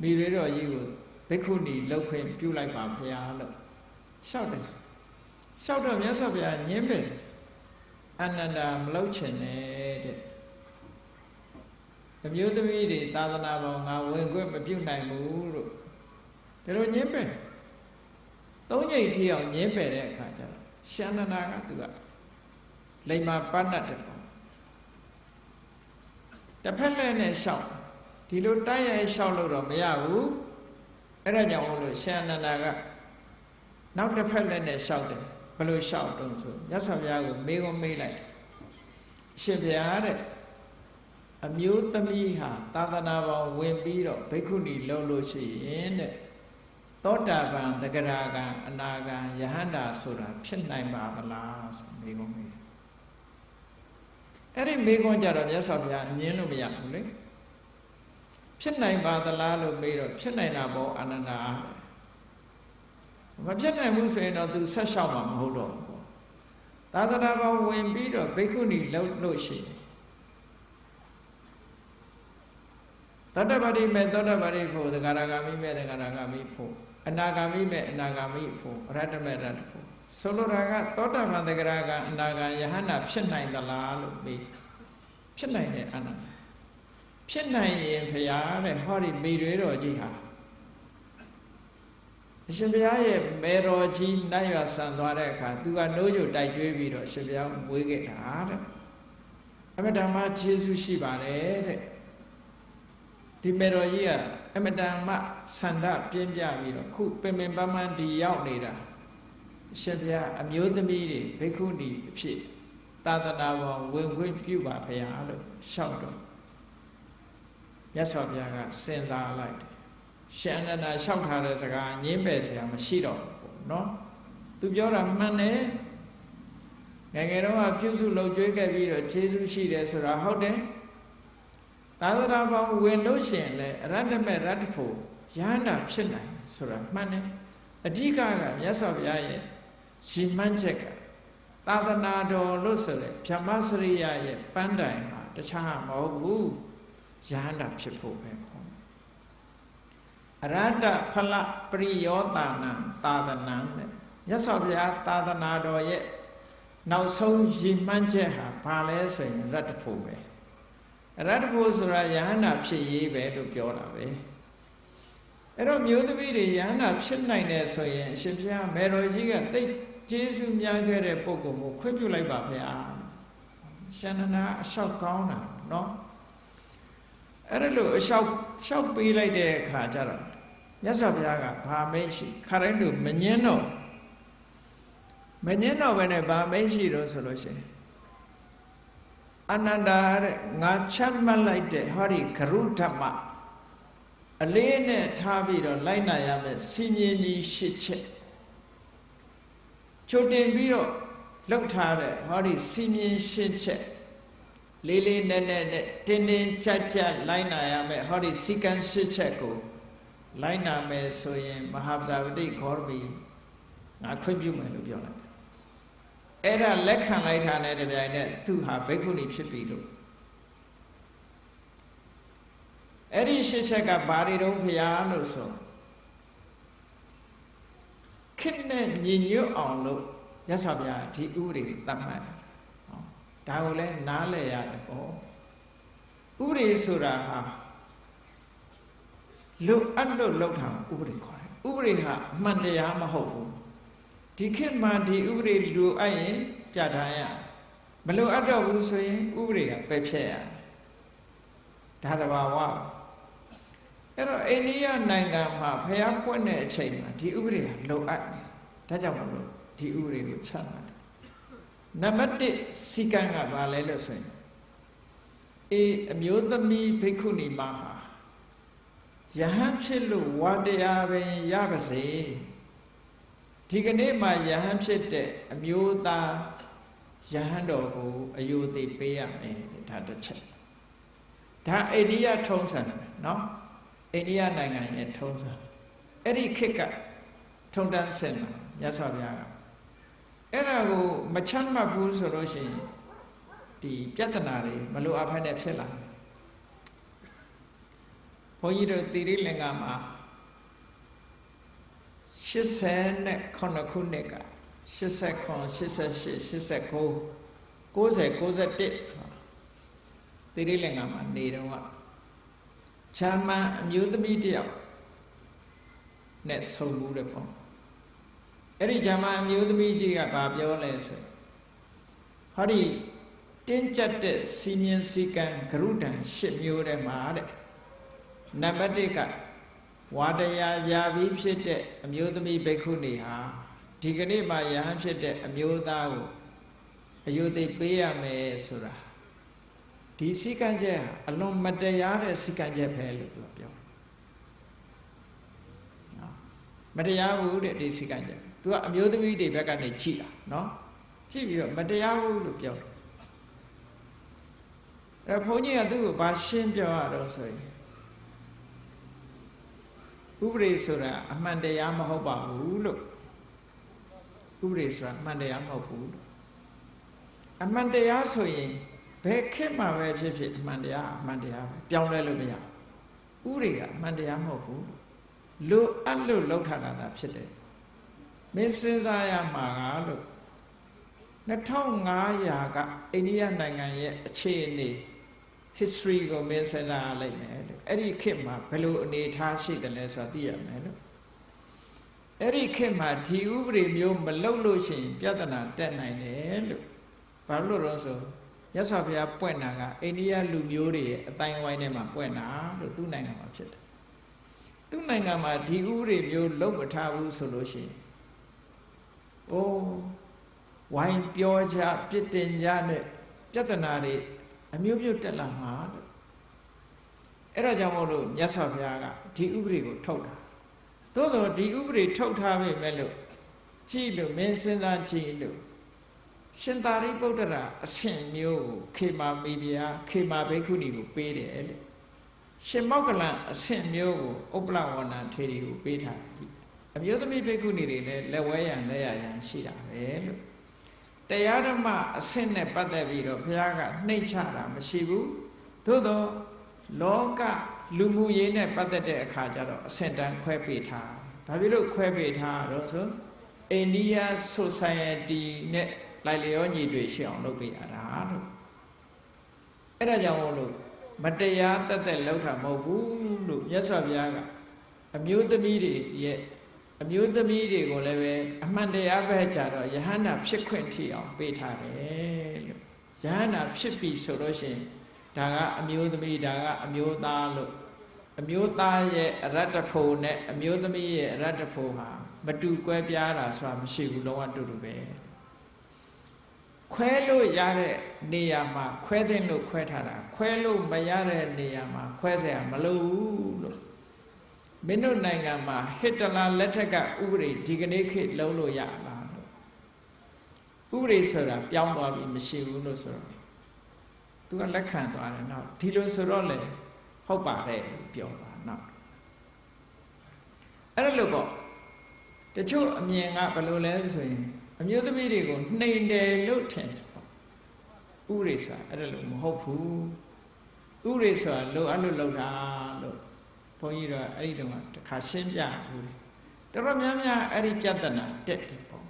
မိရေတော်ကြီးကိုဘိက္ခုနီလောက်ခွင့်ပြုလိုက်ပါဖရာလို့လျှောက်တယ်လျှောက်တော့မြတ်စွာဘုရားညင်းပယ်အနန္တာမလောက်ချင်နဲ့တဲ့အမျိုးသမီးတွေသာသနာပေါင်းငါဝင်ခွင့်မပြုနိုင်ဘူးလို့ဒါလိုညင်းပယ်သုံးညိတ်ထီအောင်ညင်းပယ်တဲ့အခါကျတော့ရှန္ဒနာကသူကလိမ္မာပဏတ်တယ်ပေါ့တစ်ဖက်လက်နဲ့ရှောက် ဒီလိုတိုက်ရိုက်ရှောက်လို့တော့မရဘူးအဲ့ဒါကြောင့်မို့လို့ရှန္ဒနာကနောက်တစ်ဖက်လက်နဲ့ရှောက်တယ်ဘယ်လိုရှောက်တုံးဆိုမြတ်စွာဘုရားကိုမေးခွန်းမေးလိုက်ရှင်ဘုရားတဲ့အမျိုးသမီးဟာသာသနာပေါင်းဝင်ပြီးတော့ဘိက္ခုနီလုံလို့ရှိရင်တဲ့သောတာပန်တဂရကံအနာကံယဟန္တာဆိုတာဖြစ်နိုင်ပါသလားဆိုမေးခွန်းမေးအဲ့ဒီမေးခွန်းကြတော့မြတ်စွာဘုရားငင်းလို့မရဘူးလေ ဖြစ်နိုင်ပါသလားလို့မေးတော့ဖြစ်နိုင်တာပေါ့အာနန္ဒာမဖြစ်နိုင်ဘူးဆိုရင်တော့ तू ဆက်လျှောက်မှာမဟုတ်တော့ဘူးပေါ့သာသနာပေါင်းဝင်ပြီးတော့ဘိက္ခုနီလှုပ်လို့ရှိတယ်သောတပတိမဲ့သောတပတိဖို့သဂရဂာမိမဲ့သဂရဂာမိဖို့အနာဂာမိမဲ့အနာဂာမိဖို့ရတ္တမဲ့ရတ္တဖို့ဆိုလိုတာကသောတပန်သဂရကအနာဂာယဟန္တာဖြစ်နိုင်သလားလို့မေးဖြစ်နိုင်တယ်အနန္တ ဖြစ်နိုင်ရင်ဖရာတဲ့ဟောဒီမိတွေတော်ကြီးဟာအရှင်ဘုရားရဲ့မေတော်ကြီးနိုင်ရဆန်သွားတဲ့အခါသူကနိုးကြတိုက်ကျွေးပြီးတော့အရှင်ဘုရားမွေးခဲ့တာတဲ့အမတန်မှကျေးဇူးရှိပါတယ်တဲ့ဒီမေတော်ကြီးကအမတန်မှဆန္ဒပြင်းပြပြီးတော့ခုပင်ပင်ပန်းပန်းဒီရောက်နေတာအရှင်ဘုရားအမျိုးသမီးတွေဘိက္ခုနီအဖြစ်သာသနာပေါ်ဝင်ခွင့်ပြုပါဖရာလို့ရှောက်တော့ မြတ်စွာဘုရားကစဉ်းစားလိုက်တယ်ရှင်အနန္ဒာလျှောက်ထားတဲ့စကားငင်းပယ်စရာမရှိတော့ဘူးပေါ့နော်သူပြောတာမှန်တယ်ငယ်ငယ်တော့ပြုစုလုပ်ကြွေးခဲ့ပြီးတော့ခြေဆုရှိတယ်ဆိုတာဟုတ်တယ်သာသနာပေါင်းဝင်လို့ရှိရင်လည်းရတ္တမေရတ္တဖို့ရဟန္တာဖြစ်နိုင်ဆိုတာမှန်တယ်အဓိကကမြတ်စွာဘုရားရဲ့ရှင်မှန်းချက်ကသာသနာတော်လို့ဆိုတဲ့ဗြဟ္မစရိယရဲ့ပန်းတိုင်မှာတခြားမဟုတ်ဘူး ရဟန္တာဖြစ်ဖို့ပဲအရတ္တဖလပရိယောတာနံသာသနံတဲ့မြတ်စွာဘုရားသာသနာတော်ရဲ့နောက်ဆုံးရည်မှန်းချက်ဟာဘာလဲဆိုရင်ရတ္တဖို့ပဲရတ္တဖို့ဆိုတာယဟန္တာဖြစ်ရေးပဲလို့ပြောတာပဲအဲ့တော့မျိုးသမီးတွေယဟန္တာဖြစ်နိုင်တယ်ဆိုရင်အရှင်ဘုရားမေတော်ကြီးကတိတ်ကျေးဇူးများခဲ့တဲ့ပုဂ္ဂိုလ်ကိုခွင့်ပြုလိုက်ပါဗျာရှင်နနာအလျှောက်ကောင်းတာနော် အဲ့ဒါလို့အလျှောက်လျှောက်ပေးလိုက်တဲ့အခါကျတော့မြတ်စွာဘုရားကဘာမိတ်ရှိခရိုင်းတို့မငင်းတော့မငင်းတော့ဘဲနဲ့ဘာမိတ်ရှိတော့ဆိုလို့ရှိရင်အနန္တာတဲ့ငါချမ်းမှတ်လိုက်တဲ့ဟောဒီဂရုဓမ္မအလေးနဲ့ထားပြီးတော့လိုက်နာရမယ်စီញင်ကြီးရှစ်ချက်ချုပ်တင်ပြီးတော့လောက်ထားတဲ့ဟောဒီစီញင်ရှစ်ချက် လေးလေးနက်နက်နဲ့တင်းတင်းကြပ်ကြပ်လိုက်နာရမယ်ဟောဒီစီကံရှစ်ချက်ကိုလိုက်နာမယ်ဆိုရင်မဟာပဇာပတိခောရမီငါခွင့်ပြုမယ်လို့ပြောလိုက်အဲ့ဒါလက်ခံလိုက်တာနဲ့တပြိုင်နက်သူဟာဘိက္ခုနီဖြစ်ပြီလို့အဲ့ဒီရှစ်ချက်ကဘာတွေတုံးဖျားလို့ဆိုခစ်နဲ့ညီညွတ်အောင်လို့ရသော်ဗျာဒီဥပဒေတတ်မှတ် ဒါကိုလည်းနားလည်ရတယ်ပေါ့ဥပဒေဆိုတာဟာလွတ်အပ်လို့လောက်တာဥပဒေခေါ်တယ်ဥပဒေဟာအမှန်တရားမဟုတ်ဘူးဒီခေတ်မှာဒီဥပဒေလိုအပ်ရင်ပြဋ္ဌာန်းရမလိုအပ်တော့ဘူးဆိုရင်ဥပဒေကပယ်ဖြတ်ရဒါသဘာဝအဲ့တော့အိန္ဒိယနိုင်ငံမှာဖျားပွင့်တဲ့အချိန်မှာဒီဥပဒေကလိုအပ်တယ်ဒါကြောင့်မလို့ဒီဥပဒေကိုချမှတ်တယ် နံပါတ်1စီကံကဘာလဲလို့ဆိုရင်အေးအမျိုးသမီးဘိက္ခုနီမဟာယဟန်ဖြစ်လို့ဝါတရားပင်ရပါစေဒီကနေ့မှယဟန်ဖြစ်တဲ့အမျိုးသားယဟန်တော်ကိုအယုသိပေးရမယ်ဒါတစ်ချက်ဒါအိန္ဒိယထုံးစံเนาะအိန္ဒိယနိုင်ငံရဲ့ထုံးစံအဲ့ဒီခေတ်ကထုံတန်းစင်မှာမြတ်စွာဘုရားက အဲ့ဒါကိုမချမ်းမှတ်ဘူးဆိုလို့ရှိရင်ဒီပြဿနာတွေမလိုအပ်ဖက်နဲ့ဖြစ်လာတယ်ဘုန်းကြီးတို့တိရိလင်္ကာမှာ89ခုနှစ်က89 88 89 90 91ဆိုတာတိရိလင်္ကာမှာနေတော့ကဂျာမန်အမျိုးသမီးတယောက်နဲ့ဆုံမှုတဲ့ပေါ့ အဲ့ဒီဂျာမန်အမျိုးသမီးကြီးကဘာပြောလဲဆိုဟောဒီတင်းကျပ်တဲ့စီမင်းစည်းကမ်းဂရုတံ၈မျိုးထဲမှာတဲ့နံပါတ်1ကဝါတရားယာပြီးဖြစ်တဲ့အမျိုးသမီးဘိက္ခုနီဟာဒီကနေ့မှယဟန်ဖြစ်တဲ့အမျိုးသားကိုအယုသိပေးရမယ်ဆိုတာဒီစည်းကမ်းချက်ဟာအလွန်မတရားတဲ့စည်းကမ်းချက်ပဲလို့ပြောပြောနော်မတရားဘူးတဲ့ဒီစည်းကမ်းချက် သူကအမျိုးသမီးတွေဘက်ကနေကြည့်တာနော်ကြည့်ပြီးတော့မတရားဘူးလို့ပြောတယ်အဲဘုန်းကြီးကသူ့ကိုဘာရှင်းပြောရတော့ဆိုရင်ဥပဒေဆိုတာအမှန်တရားမဟုတ်ပါဘူးလို့ဥပဒေဆိုတာအမှန်တရားမဟုတ်ဘူးလို့အမှန်တရားဆိုရင်ဘယ်ခေတ်မှာပဲဖြစ်ဖြစ်အမှန်တရားအမှန်တရားပဲပြောင်းလဲလို့မရဥပဒေကအမှန်တရားမဟုတ်ဘူးလို့အပ်လို့လောက်ထားတာဖြစ်တယ် မင်းစဉ်းစားရမှာကလို့2500ကအိန္ဒိယနိုင်ငံရဲ့အခြေအနေ history ကိုမင်းစဉ်းစားရလိုက်မယ်လို့အဲ့ဒီခေတ်မှာဘယ်လိုအနေအထားရှိတယ်လဲဆိုတာသိရမယ်လို့အဲ့ဒီခေတ်မှာဒီဥပဒေမျိုးမလုပ်လို့ရှိရင်ပြဿနာတက်နိုင်တယ်လို့ဘာလို့လဲဆိုရသော်ဘုရားပွင့်တာကအိန္ဒိယလူမျိုးတွေရဲ့အတိုင်းဝိုင်းထဲမှာပွင့်တာလို့သူ့နိုင်ငံမှာဖြစ်တယ်သူ့နိုင်ငံမှာဒီဥပဒေမျိုးလုပ်မထားဘူးဆိုလို့ရှိရင် အိုးဝိုင်းပြောကြပြစ်တင်ကြနဲ့ပြဿနာတွေအမျိုးမျိုးတက်လာမှာလို့အဲ့ဒါကြောင့်မို့လို့မြတ်စွာဘုရားကဒီဥပဒေကိုထုတ်တာသို့သောဒီဥပဒေထုတ်ထားပြီမဲ့လို့ကြည့်လို့မင်းစဉ်းစားကြည့်လို့ရှင်သာရိပုတ္တရာအဆင့်မျိုးကိုခေမာမိဖုရားခေမာဘိက္ခုနီကိုပေးတယ်လေရှင်မောက္ကလံအဆင့်မျိုးကိုဥပ္ပလဝဏထေရီကိုပေးထားတယ် အမျိုးသမီးဘိက္ခုနီတွေလည်းလက်ဝဲရန်လက်ရရန်ရှိတာပဲလို့တရားဓမ္မအဆင့်နဲ့ပတ်သက်ပြီးတော့ဘုရားကနှိမ့်ချတာမရှိဘူးသို့တော့လောကလူမှုရေးနဲ့ပတ်သက်တဲ့အခါကျတော့အဆင့်တန်းခွဲပေးထားဒါဖြစ်လို့ခွဲပေးထားတော့ဆိုအိန္ဒိယ society နဲ့လိုက်လျောညီတွေရှိအောင်လုပ်ပေးရတာလို့အဲ့ဒါကြောင့်မို့လို့မတရားတက်တက်လောက်တာမဟုတ်ဘူးလို့မြတ်စွာဘုရားကအမျိုးသမီးတွေရဲ့ အမျိုးသမီးတွေကိုလည်းပဲအမှန်တရားပဲကြတော့ယဟန္တာဖြစ်ခွင့်ထီအောင်ပေးထားတယ်လို့ယဟန္တာဖြစ်ပြီဆိုလို့ရှိရင်ဒါကအမျိုးသမီးဒါကအမျိုးသားလို့အမျိုးသားရဲ့အရတ္တဖို့နဲ့အမျိုးသမီးရဲ့အရတ္တဖို့ဟာမတူကွဲပြားတာဆိုတာမရှိဘူးလုံးဝတူတူပဲခွဲလို့ရတဲ့နေရာမှာခွဲတဲ့လို့ခွဲထားတာခွဲလို့မရတဲ့နေရာမှာခွဲเสียမလို့ဘူးလို့ မင်းတို့နိုင်ငံမှာဟစ်တလာလက်ထက်ကဥပဒေဒီကနေ့ခေတ်လုံးလို့ရလားလို့ဥပဒေဆိုတာပြောင်းသွားပြီမရှိဘူးလို့ဆိုတော့သူကလက်ခံသွားတယ်နော်ဒီလိုဆိုတော့လေဟုတ်ပါတယ်ပြောသွားနော်အဲ့ဒါလို့ပေါ့တချို့အမြင်ကဘယ်လိုလဲဆိုရင်အမျိုးသမီးတွေကိုနှိမ်တယ်လို့ထင်တယ်ပေါ့ဥရိဆိုတာအဲ့ဒါလို့မဟုတ်ဘူးဥရိဆိုတာလိုအပ်လို့လောက်တာလို့ဘု န်းကြီးတို့အဲ့ဒီတုန်းကတခါရှင်းပြဘူးတယ်တော်တော်များများအဲ့ဒီပြဿနာတက်တယ်ပေါ့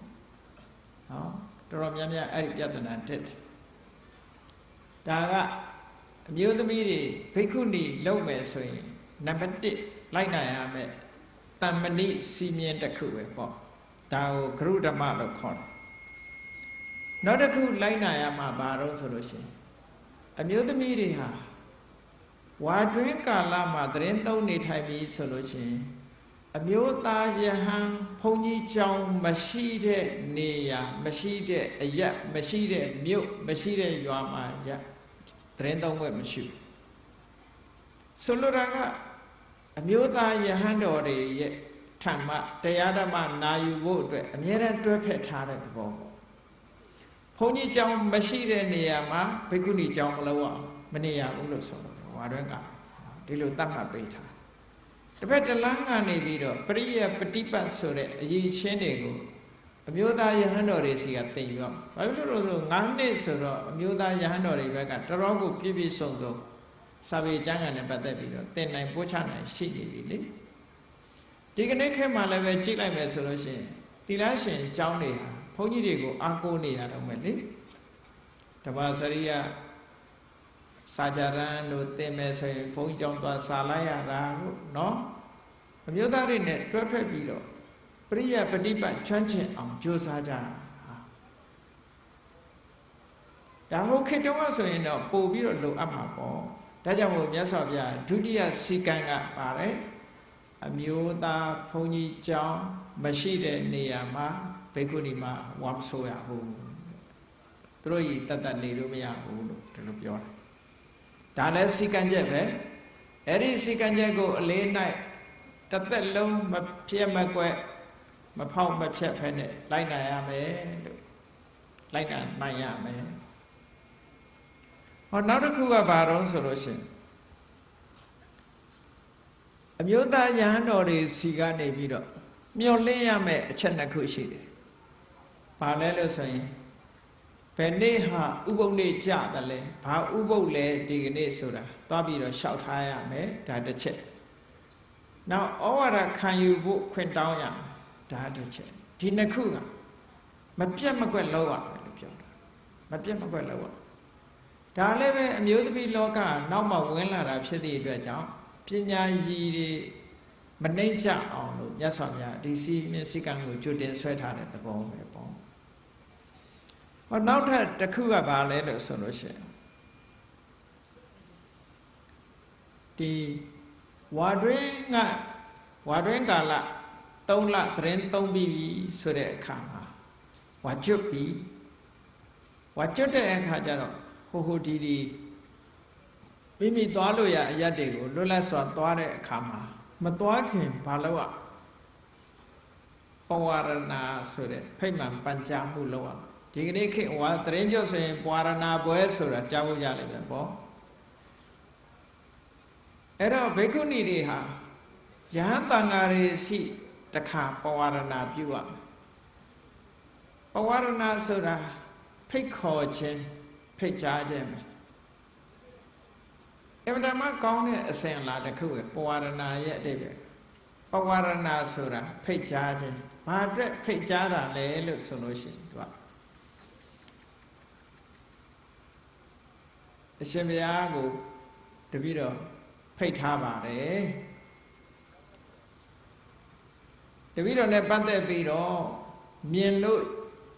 နော်တော်တော်များများအဲ့ဒီပြဿနာတက်တယ်ဒါကအမျိုးသမီးတွေဘိက္ခုနီလုပ်မယ်ဆိုရင်နံပါတ်1လိုက်နိုင်ရမယ်တမ္မဏိစီမင်းတစ်ခုပဲပေါ့ဒါကိုဂရုဓမ္မလို့ခေါ်တယ်နောက်တစ်ခုလိုက်နိုင်ရမှာဘာလို့ဆိုလို့ရှိရင်အမျိုးသမီးတွေဟာ ဝါတွင်းကာလမှာသတင်းသုံးနေထိုင်ပြီးဆိုလို့ရှိရင်အမျိုးသားယဟန်ဘုန်းကြီးကျောင်းမရှိတဲ့နေရာမရှိတဲ့အရက်မရှိတဲ့မြို့မရှိတဲ့ရွာမှာရသတင်းသုံးခွင့်မရှိဘူးဆိုလိုတာကအမျိုးသားယဟန်တော်တွေရဲ့ထမ္မတရားဓမ္မနာယူဖို့အတွက်အမြဲတမ်းတွဲဖက်ထားတဲ့သဘောပေါ့ဘုန်းကြီးကျောင်းမရှိတဲ့နေရာမှာဘိက္ခုနီကျောင်းမလုပ်အောင်မနေရဘူးလို့ဆိုလို့ဝါ တွင်းကဒီလိုတတ်မှတ်ပေးထားတစ်ဖက်တစ်လမ်းကနေပြီးတော့ပရိယပฏิပတ်ဆိုတဲ့အရေးချင်းတွေကိုအမျိုးသားယဟန်တော်တွေစီကတင်ယူအောင်ဘာဖြစ်လို့လဲဆို9နှစ်ဆိုတော့အမျိုးသားယဟန်တော်တွေဘက်ကတော်တော်ကိုပြည့်ပြည့်စုံစုံစာပေကျမ်းဂန်နဲ့ပတ်သက်ပြီးတော့သင်နိုင်ပို့ချနိုင်ရှိနေပြီလေဒီကနေ့ခေတ်မှာလည်းပဲကြည့်လိုက်မယ်ဆိုလို့ရှိရင်သီလရှင်အကြောင်းတွေဟာဘုန်းကြီးတွေကိုအားကိုးနေရတော့မယ်လေတပါစရိယ စာကြရန်လို့သင်မယ်ဆိုရင်ဘုန်းကြီးကြောင့်သွားစာလိုက်ရတာလို့နော်အမျိုးသားတွေနဲ့တွဲဖက်ပြီးတော့ပရိယပฏิပတ်ချမ်းချင်အောင်ကြိုးစားကြတာဒါဟုတ်ခေတ္တဝဆိုရင်တော့ပို့ပြီးတော့လိုအပ်မှာပေါ့ဒါကြောင့်မို့မြတ်စွာဘုရားဒုတိယစီကံကပါတယ်အမျိုးသားဘုန်းကြီးကျောင်းမရှိတဲ့နေရာမှာဘိက္ခုနီမှာဝါမဆိုရဘူးသူတို့ကြီးတတ်တတ်နေလို့မရဘူးလို့ဒီလိုပြောတာ ဒါလည်းစီကံချက်ပဲအဲ့ဒီစီကံချက်ကိုအလေး၌တစ်သက်လုံးမပြည့်မကွက်မဖောက်မဖြတ်ဖဲနဲ့လိုက်နိုင်ရမယ်လို့လိုက်နိုင်ရမယ်ဟောနောက်တစ်ခုကဘာတော့ဆိုလို့ရှိရင်အမျိုးသားယဟန်တော်တွေစီကနေပြီးတော့မျောလင်းရမယ်အချက်နှစ်ခုရှိတယ်။ဘာလဲလို့ဆိုရင် ဘယ်နေ့ဟာဥပုပ်နေ့ကြတယ်လဲ။ဘာဥပုပ်လဲဒီကနေ့ဆိုတာသွားပြီးတော့ရှောက်ထားရမယ်ဒါတစ်ချက်။နောက်ဩဝါဒခံယူဖို့ခွင့်တောင်းရမယ်ဒါတစ်ချက်။ဒီနှစ်ခုကမပြတ်မကွက်လောက်ရမယ်လို့ပြောတာ။မပြတ်မကွက်လောက်ရ။ဒါလည်းပဲအမျိုးသမီးလောကနောက်မှဝင်လာတာဖြစ်သည့်အတွက်ကြောင့်ပညာရည်တွေမနှိမ့်ချအောင်လို့မြတ်စွာဘုရားဒီစီမျက်စိကံကိုကျွတ်တင်ဆွဲထားတဲ့သဘောပဲပေါ့ ဟောနောက်ထပ်တစ်ခုကဘာလဲလို့ဆိုလို့ရှိရင်ဒီဝါတွင်းကဝါတွင်းကာလ3လသတင်း3ပြီးပြီဆိုတဲ့အခါမှာဝါကျွတ်ပြီဝါကျွတ်တဲ့အခါကျတော့ဟိုဟိုဒီဒီမိမိသွားလို့ရအရက်တွေကိုလွတ်လပ်စွာသွားတဲ့အခါမှာမသွားခင်ဘာလို့อ่ะပဝရဏဆိုတဲ့ဖိတ်မှန်ပัญจမှုလို့อ่ะ ဒီကနေ့ခေတ်ဟောတရင်ကျော်ဆိုရင်ပဝရဏပွဲဆိုတာကြားဖို့ရလိမ့်မယ်ပေါ့အဲ့တော့ဘိက္ခုနီတွေဟာယဟန်တန်ဃာတွေရှိတခါပဝရဏပြုရမယ်ပဝရဏဆိုတာဖိတ်ခေါ်ခြင်းဖိတ်ကြားခြင်းပဲအမှန်တမ်းကောင်းတဲ့အစဉ်လာတစ်ခုပဲပဝရဏရဲ့အတိတ်ပဲပဝရဏဆိုတာဖိတ်ကြားခြင်းဘာအတွက်ဖိတ်ကြားတာလဲလို့ဆိုလို့ရှိရင်သူက အရှင်ဘုရားကိုတပည့်တော်ဖိတ်ထားပါတယ်တပည့်တော်နဲ့ပတ်သက်ပြီးတော့မြင်လို့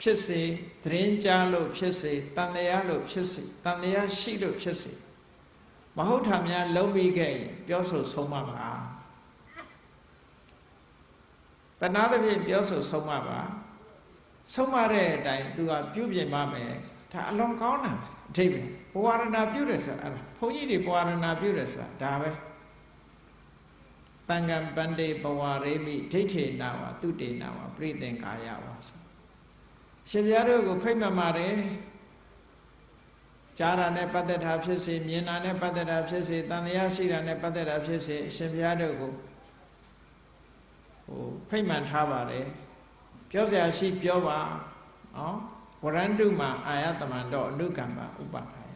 ဖြစ်စေသတင်းကြားလို့ဖြစ်စေတန်လျာလို့ဖြစ်စေတန်လျာရှိလို့ဖြစ်စေမဟုတ်တာများလုံးပြီးခဲ့ရင်ပြောဆိုဆုံးမပါတဏှာသဖြင့်ပြောဆိုဆုံးမပါဆုံးမတဲ့အတိုင်းသူကပြုပြင်ပါမယ်ဒါအလွန်ကောင်းတာ အထိပ္ပယ်ဘဝရဏပြုတယ်ဆိုတာအဲ့ဒါဘုန်းကြီးတွေဘဝရဏပြုတယ်ဆိုတာဒါပဲတန်ကံပန္တေဘဝရေမိဒိဋ္ဌေနာဝတုတေနာဝပြိသင်္ကာယဝဆိုရှင်ပြားတို့ကိုဖိတ်မှတ်ပါတယ်ကြားတာနဲ့ပတ်သက်တာဖြစ်စေမြင်တာနဲ့ပတ်သက်တာဖြစ်စေတန်တရားရှိတာနဲ့ပတ်သက်တာဖြစ်စေအရှင်ဘုရားတို့ကိုဟိုဖိတ်မှန်ထားပါတယ်ပြောစရာရှိပြောပါနော် ဝရန္တုမှာအာယတမန္တောအနုကမ္မဥပါဒာယ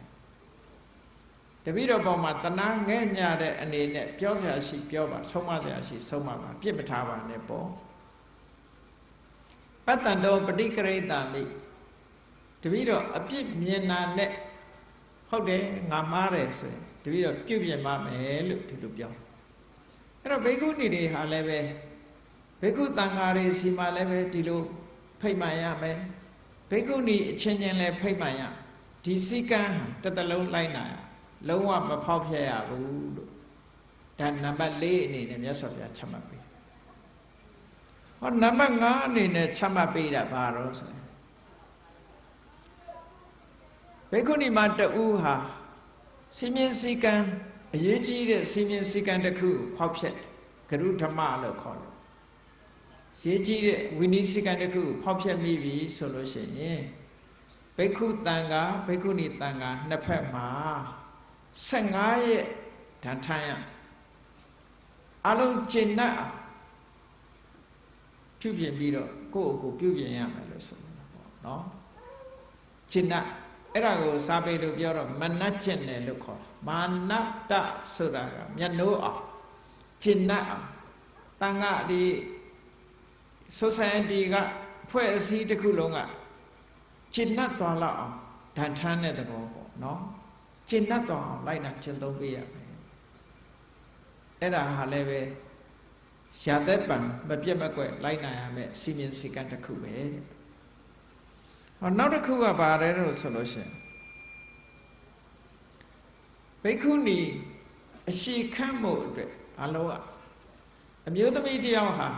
တပိတော့ပေါ်မှာတနာငဲ့ညတဲ့အနေနဲ့ပြောစရာရှိပြောပါဆုံးမစရာရှိဆုံးမပါပြစ်မထားပါနဲ့ပေါ့ပတ္တန်တော်ပฏิကရိတာမိတပိတော့အပြစ်မြင်တာနဲ့ဟုတ်တယ်ငါမှားတယ်ဆိုရင်တပည့်တော်ပြုပြင်ပါမယ်လို့ဒီလိုပြောအဲ့တော့ဘိက္ခုနီတွေဟာလည်းပဲဘိက္ခုတန်ဃာတွေစီမှာလည်းပဲဒီလိုဖိတ်မှန်ရမယ် ဘိက္ခုနီအချင်းချင်းလည်းဖိတ်မှန်ရဒီစည်းကမ်းတစ်သလုံးလိုက်နာရလုံးဝမဖောက်ဖျက်ရဘူးလို့ဒါနံပါတ်၄အနေနဲ့မြတ်စွာဘုရားချမှတ်ပေးဟောနံပါတ်5အနေနဲ့ချမှတ်ပေးတာဘာတော့ဆိုရင်ဘေခုနီမတူဟာစီမင်းစည်းကံအရေးကြီးတဲ့စီမင်းစည်းကံတစ်ခုဖောက်ဖျက်ဂရုဓမ္မလို့ခေါ်တယ် ရေးကြီးတဲ့ဝိနည်းစည်းကံတစ်ခုဖောက်ဖျက်မိပြီဆိုလို့ရှိရင်ဘိက္ခုတန်ဃာဘိက္ခုနီတန်ဃာနှစ်ဖက်မှာ15ရက်ဓာန်ထိုင်ရအလုံးကျင့်납ပြုပြင်ပြီးတော့ကိုယ့်အကိုပြုပြင်ရမယ်လို့ဆိုနေတာပေါ့နော်ကျင့်납အဲ့ဒါကိုစာပေလို့ပြောတော့မနတ်ကျင့်တယ်လို့ခေါ်တာမမာနတဆိုတာကမျက်နှိုးအောင်ကျင့်တ်အောင်တန်ခါဒီ society ကဖွဲ့အစည်းတစ်ခုလုံးကကျင့်တ်သွားလောက်အောင်ဓာတ်ထမ်းတဲ့သဘောပေါ့နော်ကျင့်တ်သွားအောင်လိုက်နာကျင့်သုံးပေးရမယ်အဲ့ဒါဟာလည်းပဲရာသက်ပံမပြတ်မကွက်လိုက်နာရမယ်စီမင်းစည်းကမ်းတစ်ခုပဲဟောနောက်တစ်ခုကဘာလဲလို့ဆိုလို့ရှိရင်ဘိက္ခုနီအရှိခတ်မှုအတွက်ဘာလို့အမျိုးသမီးတယောက်ဟာ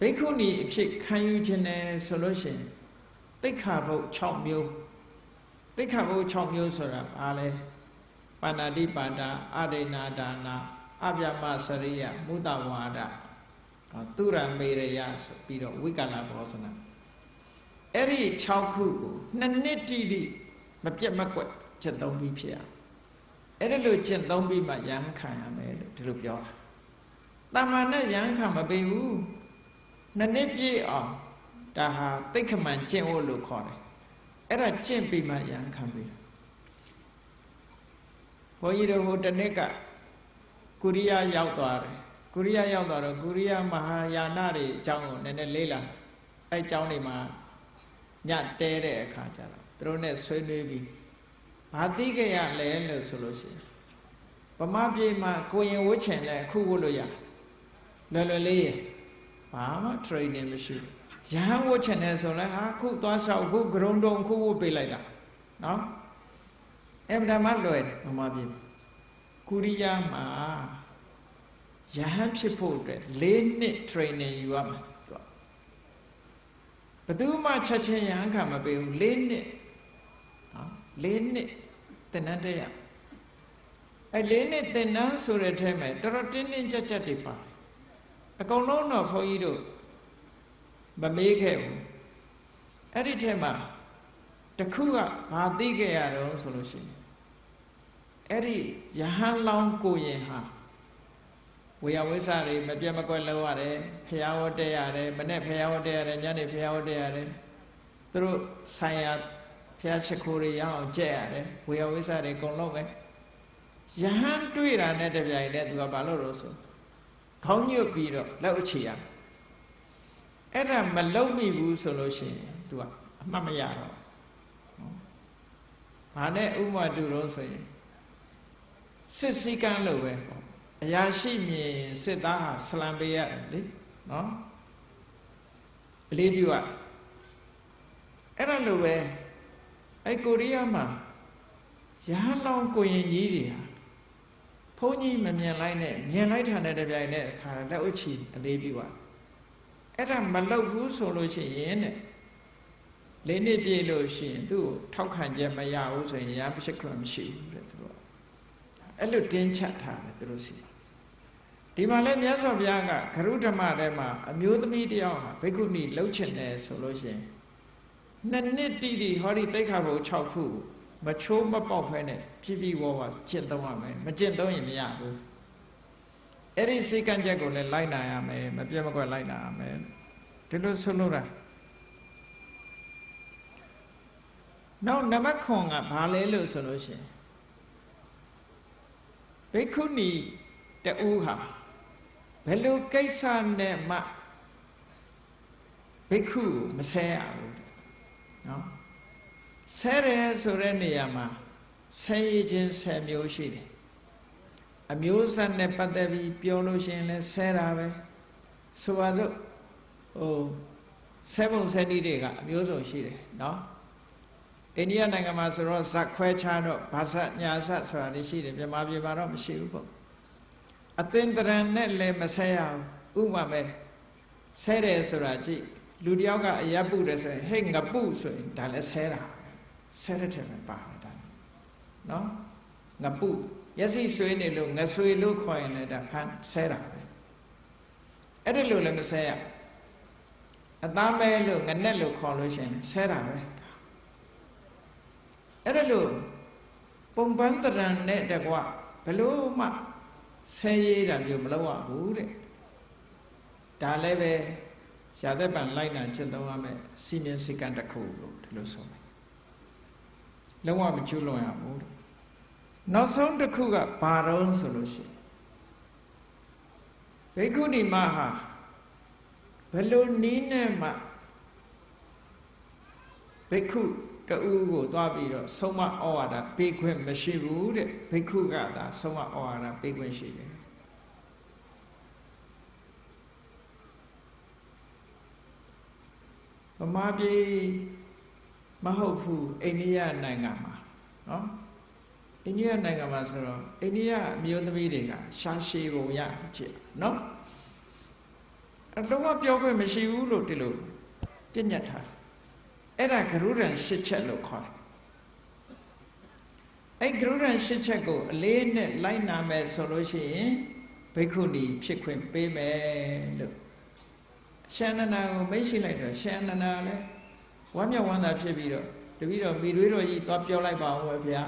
ဘိက္ခုနီအဖြစ်ခံယူခြင်းနဲ့ဆိုလို့ရှိရင်တိခါဘုတ်6မျိုးတိခါဘုတ်6မျိုးဆိုတာဘာလဲပါဏာတိပါဒအဒိနာဒါနာအဗျမစရိယမုတဝါဒသူရမေရယဆိုပြီးတော့ဝိကလဘောဇနာအဲ့ဒီ6ခုကိုနှစ်နှစ်တိတိမပြတ်မကွက်ကျင့်သုံးပြီးဖြစ်ရအဲ့ဒါလို့ကျင့်သုံးပြီးမှယဟန်ခံရမယ်လို့ဒီလိုပြောတာတာမန်နဲ့ယဟန်ခံမပေးဘူး နှစ်နှစ်ပြည့်အောင်ဒါဟာတိတ်ခမှန်ကျင့်ဖို့လို့ခေါ်တယ်အဲ့ဒါကျင့်ပြီးမှယဟန်ခံပေးဘုန်းကြီးတို့ဟိုတနေ့ကကိုရီးယားရောက်သွားတယ်ကိုရီးယားရောက်သွားတော့ကိုရီးယားမဟာယာနတွေအကြောင်းကိုနည်းနည်းလေးလာအဲအကြောင်းတွေမှာညတဲတဲ့အခါကျတော့သူတို့နဲ့ဆွေးနွေးပြီးဘာသိခဲ့ရလဲလို့ဆိုလို့ရှိရင်ဗမာပြည်မှာကိုရင်ဝှချင်လဲအခုဝှလို့ရလွယ်လွယ်လေးရ ဘာမှ training မရှိဘူးရဟန်းဝှချင်တယ်ဆိုလဲဟာခုသွားလျှောက်ခုဂရုံတုံခုဝှပေးလိုက်တာနော်အဲ့ဒါမှလွယ်ဗမာပြည်ကိုရီးယားမှာယဟန်ဖြစ်ဖို့အတွက်၄နှစ် training ယူရမှာသူဘယ်သူမှချက်ချင်းယဟန်ခံမပေးဘူး၄နှစ်နော်၄နှစ်သင်တန်းတက်ရအဲ၄နှစ်သင်တန်းဆိုတဲ့ထဲမှာတော်တော်တင်းတင်းကြပ်ကြပ်တွေပါ အကုန်လုံးတော့ဘုန်းကြီးတို့မမေးခဲ့ဘူးအဲ့ဒီထဲမှာတခုကဘာသိခဲ့ရတော့ဆိုလို့ရှိရင်အဲ့ဒီယဟန်လောင်းကိုရင်ဟာဝေယဝိဆတွေမပြတ်မကွက်လောက်ရတယ်ဖျားဝတ်တက်ရတယ်မနေ့ဖျားဝတ်တက်ရတယ်ညနေဖျားဝတ်တက်ရတယ်သူတို့ဆိုင်ရာဖျားရှိခိုးတွေရအောင်ကြက်ရတယ်ဝေယဝိဆတွေအကုန်လုံးပဲယဟန်တွေ့တာနဲ့တပြိုင်တည်းသူကဘာလို့လို့ဆို ခေါင်းညွတ်ပြီးတော့လက်အချီရအဲ့ဒါမလုံမိဘူးဆိုလို့ရှိရင်သူကအမှတ်မရတော့ဘာနဲ့ဥမာတူတော့ဆိုရင်စစ်စည်းကမ်းလို့ပဲပေါ့အရာရှိမြင်စစ်သားဟာဆလံပေးရတယ်လေနော်အလေးပြုရအဲ့ဒါလိုပဲအဲ့ကိုရီးယားမှာရဟန်းလောင်းကိုရင်ကြီးတွေဟာ ဘုန်းကြီးမမြင်လိုက်နဲ့မြင်လိုက်တာနဲ့တပြိုင်နက်အခါလက်ဥချီအလေးပြုရအဲ့ဒါမလုပ်ဘူးဆိုလို့ရှိရင်တဲ့လေးနှစ်ပြည့်လို့ရှိရင်သူ့ကိုထောက်ခံချက်မရဘူးဆိုရင်ရဖြစ်ခွင့်မရှိဘူးတဲ့သူကအဲ့လိုတင်းချထားတယ်သူတို့စီဒီမှာလဲမြတ်စွာဘုရားကဂရုဓမ္မထဲမှာအမျိုးသမီးတယောက်ဟာဘိက္ခုနီလှုပ်ချင်တယ်ဆိုလို့ရှိရင်နှစ်နှစ်တိတိဟောဒီတိခါဘုံ6ခု မချိုးမပေါက်ဖဲနဲ့ပြပြဝဝကျင့်သုံးရမယ်မကျင့်သုံးရင်မရဘူးအဲ့ဒီစိတ်ကံချက်ကိုလည်းလိုက်နာရမယ်မပြတ်မကွက်လိုက်နာရမယ်ဒီလိုဆိုလို့တာနောက်နံပါတ်9ကဘာလဲလို့ဆိုလို့ရှိရင်ဘိက္ခုနီတူဟာဘယ်လိုကိစ္စနဲ့မှဘိက္ခုမဆဲရဘူးနော် ဆဲတယ်ဆိုတဲ့နေရာမှာဆဲရခြင်းဆဲမျိုးရှိတယ်အမျိုးဆက်နဲ့ပတ်သက်ပြီးပြောလို့ရှိရင်လည်းဆဲတာပဲဆိုပါစို့ဟိုဆဲပုံဆဲနည်းတွေကအမျိုးစုံရှိတယ်နော်အိန္ဒိယနိုင်ငံမှာဆိုတော့ဇက်ခွဲခြားတော့ဘာဇက်ညာဇက်ဆိုတာတွေရှိတယ်မြန်မာပြည်မှာတော့မရှိဘူးပေါ့အသင်္တရံနဲ့လည်းမဆဲရဘူးဥပမာပဲဆဲတယ်ဆိုတာကြည့်လူတယောက်ကအယပ်ပုတယ်ဆိုရင်ဟဲ့ငပုဆိုရင်ဒါလည်းဆဲတာ ဆဲတဲ့ထဲမှာပါတယ်ဒါနော်ငပုမျက်စိဆွေးနေလို့ငဆွေလို့ခေါ်ရင်လည်းဒါဖန်ဆဲတာပဲအဲ့ဒီလိုလည်းမဆဲရအသားမဲလို့ငနဲ့လို့ခေါ်လို့ရှိရင်ဆဲတာပဲအဲ့ဒါလို့ပုံပန်းတရံနဲ့တကွဘလို့မှဆဲရေးတာမျိုးမလုပ်ရဘူးတဲ့ဒါလည်းပဲရာသက်ပံလိုက်နာကျင့်သုံးရမယ်စီမင်းစည်းကမ်းတစ်ခုလို့ဒီလိုဆိုမယ် လုံးဝမကျွလွန်ရဘူးတဲ့နောက်ဆုံးတစ်ခုကဘာတော့ဆိုလို့ရှိရင်ဘိက္ခုနီမဟာဘယ်လိုနီးနဲ့မှဘိက္ခုတူကိုသွားပြီးတော့ဆုံးမဩဝါဒပေးခွင့်မရှိဘူးတဲ့ဘိက္ခုကသာဆုံးမဩဝါဒပေးခွင့်ရှိတယ်ဗမာပြည် မဟုတ်ဘူးအိန္ဒိယနိုင်ငံမှာနော်အိန္ဒိယနိုင်ငံမှာဆိုတော့အိန္ဒိယအမျိုးသမီးတွေကရှာရှည်ပုံရဖြစ်နော်အလုံးဝပြောခွင့်မရှိဘူးလို့ဒီလိုပြညတ်ထားအဲ့ဒါဂရုရံရှစ်ချက်လို့ခေါ်တယ်အဲ့ဂရုရံရှစ်ချက်ကိုအလေးနဲ့လိုက်နာမယ်ဆိုလို့ရှိရင်ဘိက္ခုနီဖြစ်ခွင့်ပေးမယ်လို့ရှန္ဒနာကိုမိတ်ရှိလိုက်တော့ရှန္ဒနာလည်း ဝမ်းမြောက်ဝမ်းသာဖြစ်ပြီးတော့တပည့်တော်မိတွေးတော်ကြီးသွားပြောလိုက်ပါဦးပဲဗျာ